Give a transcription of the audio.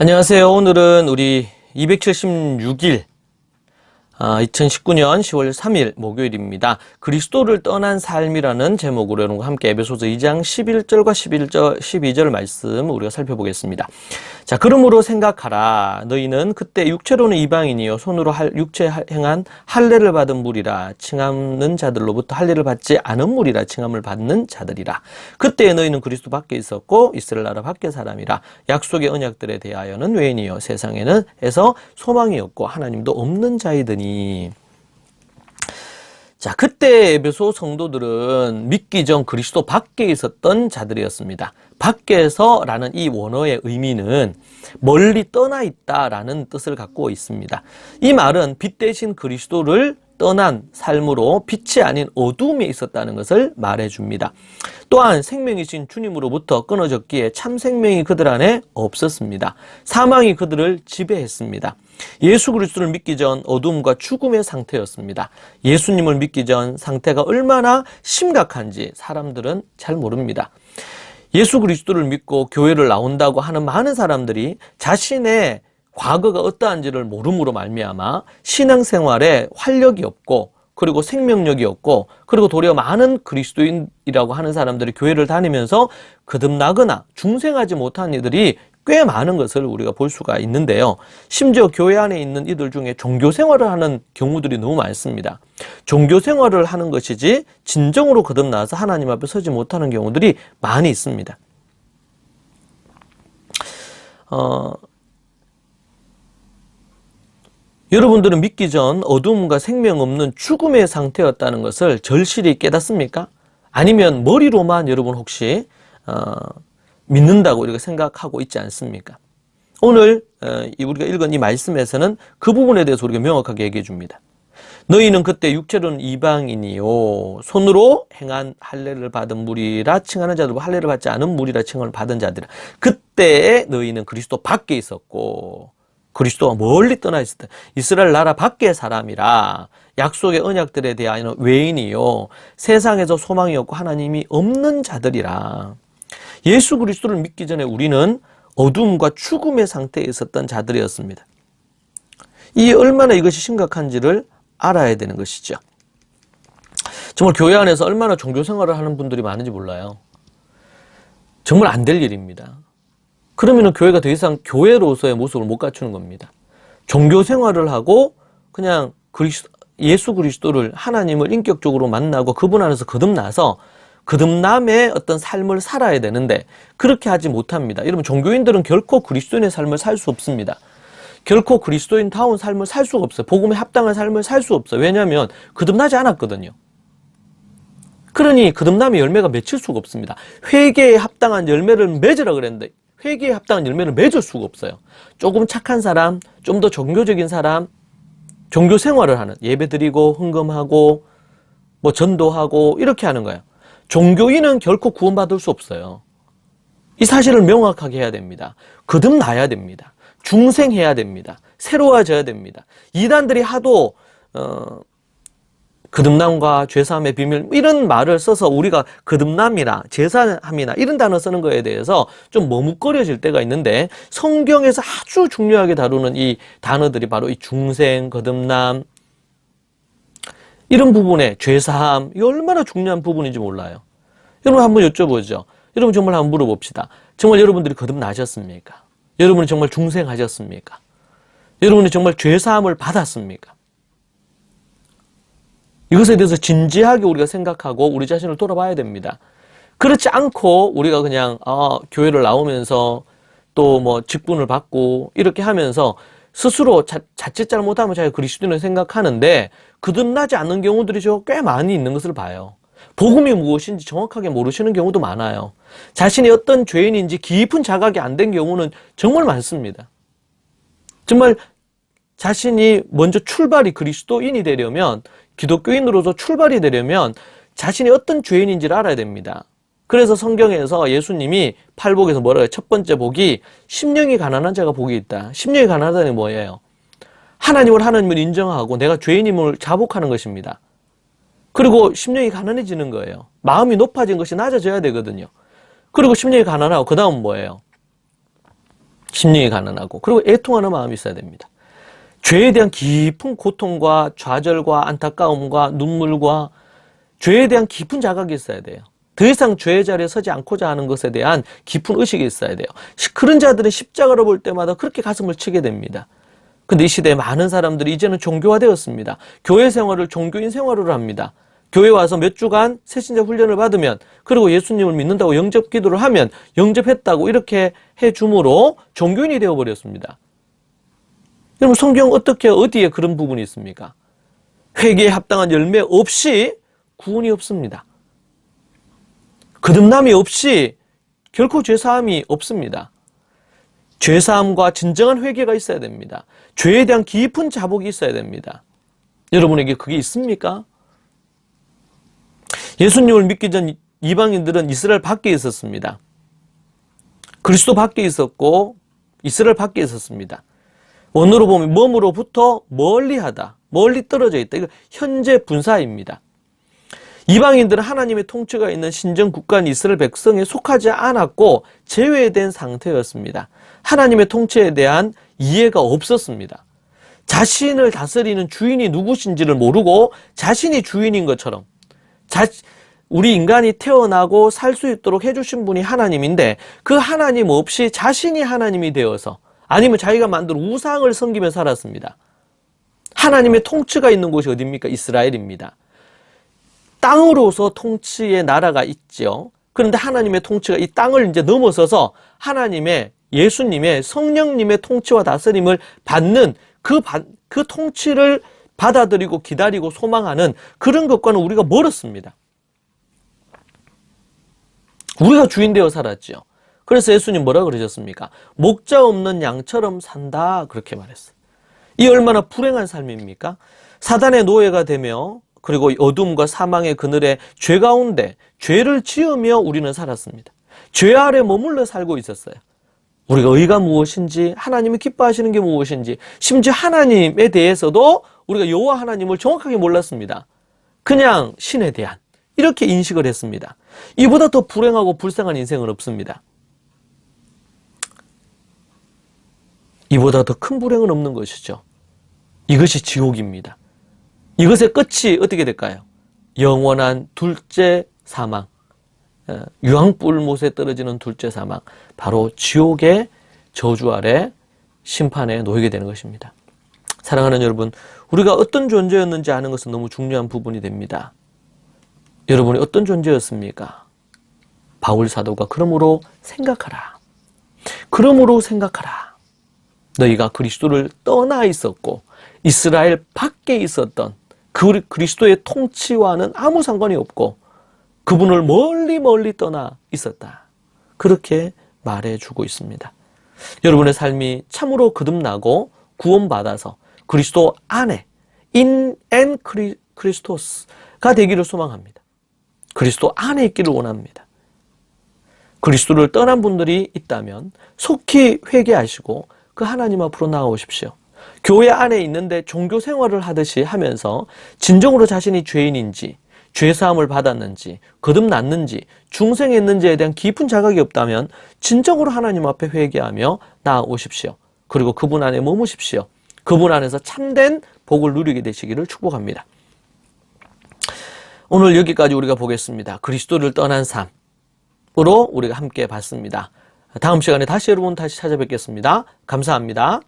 안녕하세요. 오늘은 우리 276일, 아, 2019년 10월 3일 목요일입니다. 그리스도를 떠난 삶이라는 제목으로 여러분과 함께 에베소서 2장 11절과 11절, 12절 말씀 우리가 살펴보겠습니다. 자, 그러므로 생각하라. 너희는 그때 육체로는 이방인이요. 손으로 할, 육체 행한 할례를 받은 물이라. 칭함는 자들로부터 할례를 받지 않은 물이라. 칭함을 받는 자들이라. 그때 너희는 그리스도 밖에 있었고 이스라엘 나라 밖에 사람이라. 약속의 언약들에 대하여는 외인이요. 세상에는 해서 소망이 없고 하나님도 없는 자이더니 자, 그때 에베소 성도들은 믿기 전 그리스도 밖에 있었던 자들이었습니다. 밖에서라는 이 원어의 의미는 멀리 떠나 있다라는 뜻을 갖고 있습니다. 이 말은 빛 대신 그리스도를 떠난 삶으로 빛이 아닌 어둠에 있었다는 것을 말해줍니다. 또한 생명이신 주님으로부터 끊어졌기에 참 생명이 그들 안에 없었습니다. 사망이 그들을 지배했습니다. 예수 그리스도를 믿기 전 어둠과 죽음의 상태였습니다. 예수님을 믿기 전 상태가 얼마나 심각한지 사람들은 잘 모릅니다. 예수 그리스도를 믿고 교회를 나온다고 하는 많은 사람들이 자신의 과거가 어떠한지를 모름으로 말미암아 신앙생활에 활력이 없고 그리고 생명력이 없고 그리고 도리어 많은 그리스도인이라고 하는 사람들이 교회를 다니면서 거듭나거나 중생하지 못한 이들이 꽤 많은 것을 우리가 볼 수가 있는데요. 심지어 교회 안에 있는 이들 중에 종교 생활을 하는 경우들이 너무 많습니다. 종교 생활을 하는 것이지 진정으로 거듭나서 하나님 앞에 서지 못하는 경우들이 많이 있습니다. 어, 여러분들은 믿기 전 어둠과 생명 없는 죽음의 상태였다는 것을 절실히 깨닫습니까? 아니면 머리로만 여러분 혹시 어, 믿는다고 우리가 생각하고 있지 않습니까? 오늘 어, 우리가 읽은 이 말씀에서는 그 부분에 대해서 우리가 명확하게 얘기해 줍니다. 너희는 그때 육체로는 이방인이요 손으로 행한 할례를 받은 무리라 칭하는 자들과 할례를 받지 않은 무리라 칭을 받은 자들이라 그때 너희는 그리스도 밖에 있었고 그리스도와 멀리 떠나 있을 때 이스라엘 나라 밖의 사람이라 약속의 언약들에 대하여는 외인이요 세상에서 소망이 없고 하나님이 없는 자들이라 예수 그리스도를 믿기 전에 우리는 어둠과 죽음의 상태에 있었던 자들이었습니다. 이 얼마나 이것이 심각한지를 알아야 되는 것이죠. 정말 교회 안에서 얼마나 종교 생활을 하는 분들이 많은지 몰라요. 정말 안 될 일입니다. 그러면은 교회가 더 이상 교회로서의 모습을 못 갖추는 겁니다. 종교 생활을 하고 그냥 그리스도, 예수 그리스도를 하나님을 인격적으로 만나고 그분 안에서 거듭나서 거듭남의 어떤 삶을 살아야 되는데 그렇게 하지 못합니다. 여러분 종교인들은 결코 그리스도인의 삶을 살 수 없습니다. 결코 그리스도인다운 삶을 살 수가 없어요. 복음에 합당한 삶을 살 수 없어요. 왜냐하면 거듭나지 않았거든요. 그러니 거듭남의 열매가 맺힐 수가 없습니다. 회개에 합당한 열매를 맺으라 그랬는데 회개에 합당한 열매를 맺을 수가 없어요. 조금 착한 사람, 좀 더 종교적인 사람, 종교 생활을 하는 예배 드리고 헌금하고 뭐 전도하고 이렇게 하는 거예요. 종교인은 결코 구원받을 수 없어요. 이 사실을 명확하게 해야 됩니다. 거듭나야 됩니다. 중생해야 됩니다. 새로워져야 됩니다. 이단들이 하도 어, 거듭남과 죄사함의 비밀 이런 말을 써서 우리가 거듭남이나 제사함이나 이런 단어 쓰는 거에 대해서 좀 머뭇거려질 때가 있는데 성경에서 아주 중요하게 다루는 이 단어들이 바로 이 중생, 거듭남 이런 부분에 죄사함 이 얼마나 중요한 부분인지 몰라요. 여러분 한번 여쭤보죠. 여러분 정말 한번 물어봅시다. 정말 여러분들이 거듭나셨습니까? 여러분이 정말 중생하셨습니까? 여러분이 정말 죄사함을 받았습니까? 이것에 대해서 진지하게 우리가 생각하고 우리 자신을 돌아봐야 됩니다. 그렇지 않고 우리가 그냥 아, 교회를 나오면서 또 뭐 직분을 받고 이렇게 하면서 스스로 자, 자칫 잘못하면 자기가 그리스도인을 생각하는데 거듭나지 않는 경우들이 꽤 많이 있는 것을 봐요. 복음이 무엇인지 정확하게 모르시는 경우도 많아요. 자신이 어떤 죄인인지 깊은 자각이 안 된 경우는 정말 많습니다. 정말 자신이 먼저 출발이 그리스도인이 되려면 기독교인으로서 출발이 되려면 자신이 어떤 죄인인지를 알아야 됩니다. 그래서 성경에서 예수님이 팔복에서 뭐라고 해요? 첫 번째 복이 심령이 가난한 자가 복이 있다. 심령이 가난하다는 뭐예요? 하나님을 하나님을 인정하고 내가 죄인임을 자복하는 것입니다. 그리고 심령이 가난해지는 거예요. 마음이 높아진 것이 낮아져야 되거든요. 그리고 심령이 가난하고 그 다음 뭐예요? 심령이 가난하고 그리고 애통하는 마음이 있어야 됩니다. 죄에 대한 깊은 고통과 좌절과 안타까움과 눈물과 죄에 대한 깊은 자각이 있어야 돼요. 더 이상 죄의 자리에 서지 않고자 하는 것에 대한 깊은 의식이 있어야 돼요. 시- 그런 자들은 십자가를 볼 때마다 그렇게 가슴을 치게 됩니다. 근데 이 시대에 많은 사람들이 이제는 종교화되었습니다. 교회 생활을 종교인 생활으로 합니다. 교회 와서 몇 주간 새신자 훈련을 받으면 그리고 예수님을 믿는다고 영접 기도를 하면 영접했다고 이렇게 해 주므로 종교인이 되어 버렸습니다. 여러분 성경 어떻게 어디에 그런 부분이 있습니까? 회개에 합당한 열매 없이 구원이 없습니다. 거듭남이 없이 결코 죄사함이 없습니다. 죄사함과 진정한 회개가 있어야 됩니다. 죄에 대한 깊은 자복이 있어야 됩니다. 여러분에게 그게 있습니까? 예수님을 믿기 전 이방인들은 이스라엘 밖에 있었습니다. 그리스도 밖에 있었고 이스라엘 밖에 있었습니다. 원어로 보면 몸으로부터 멀리하다, 멀리 떨어져 있다. 이거 현재 분사입니다. 이방인들은 하나님의 통치가 있는 신정 국가인 이스라엘 백성에 속하지 않았고 제외된 상태였습니다. 하나님의 통치에 대한 이해가 없었습니다. 자신을 다스리는 주인이 누구신지를 모르고 자신이 주인인 것처럼 자, 우리 인간이 태어나고 살 수 있도록 해주신 분이 하나님인데 그 하나님 없이 자신이 하나님이 되어서 아니면 자기가 만든 우상을 섬기며 살았습니다. 하나님의 통치가 있는 곳이 어디입니까? 이스라엘입니다. 땅으로서 통치의 나라가 있죠. 그런데 하나님의 통치가 이 땅을 이제 넘어서서 하나님의 예수님의 성령님의 통치와 다스림을 받는 그, 받- 그 통치를 받아들이고 기다리고 소망하는 그런 것과는 우리가 멀었습니다. 우리가 주인 되어 살았죠. 그래서 예수님 뭐라 그러셨습니까? 목자 없는 양처럼 산다. 그렇게 말했어요. 이 얼마나 불행한 삶입니까? 사단의 노예가 되며 그리고 어둠과 사망의 그늘에 죄 가운데 죄를 지으며 우리는 살았습니다. 죄 아래 머물러 살고 있었어요. 우리가 의가 무엇인지 하나님이 기뻐하시는 게 무엇인지 심지어 하나님에 대해서도 우리가 여호와 하나님을 정확하게 몰랐습니다. 그냥 신에 대한 이렇게 인식을 했습니다. 이보다 더 불행하고 불쌍한 인생은 없습니다. 이보다 더 큰 불행은 없는 것이죠. 이것이 지옥입니다. 이것의 끝이 어떻게 될까요? 영원한 둘째 사망. 어, 유황불못에 떨어지는 둘째 사망. 바로 지옥의 저주 아래 심판에 놓이게 되는 것입니다. 사랑하는 여러분, 우리가 어떤 존재였는지 아는 것은 너무 중요한 부분이 됩니다. 여러분이 어떤 존재였습니까? 바울 사도가 그러므로 생각하라. 그러므로 생각하라. 너희가 그리스도를 떠나 있었고 이스라엘 밖에 있었던 그 그리스도의 통치와는 아무 상관이 없고 그분을 멀리 멀리 떠나 있었다. 그렇게 말해주고 있습니다. 여러분의 삶이 참으로 거듭나고 구원받아서 그리스도 안에 in and 크리스토스가 되기를 소망합니다. 그리스도 안에 있기를 원합니다. 그리스도를 떠난 분들이 있다면 속히 회개하시고 그 하나님 앞으로 나아오십시오. 교회 안에 있는데 종교 생활을 하듯이 하면서 진정으로 자신이 죄인인지 죄사함을 받았는지 거듭났는지 중생했는지에 대한 깊은 자각이 없다면 진정으로 하나님 앞에 회개하며 나아오십시오. 그리고 그분 안에 머무십시오. 그분 안에서 참된 복을 누리게 되시기를 축복합니다. 오늘 여기까지 우리가 보겠습니다. 그리스도를 떠난 삶으로 우리가 함께 봤습니다. 다음 시간에 다시 여러분 다시 찾아뵙겠습니다. 감사합니다.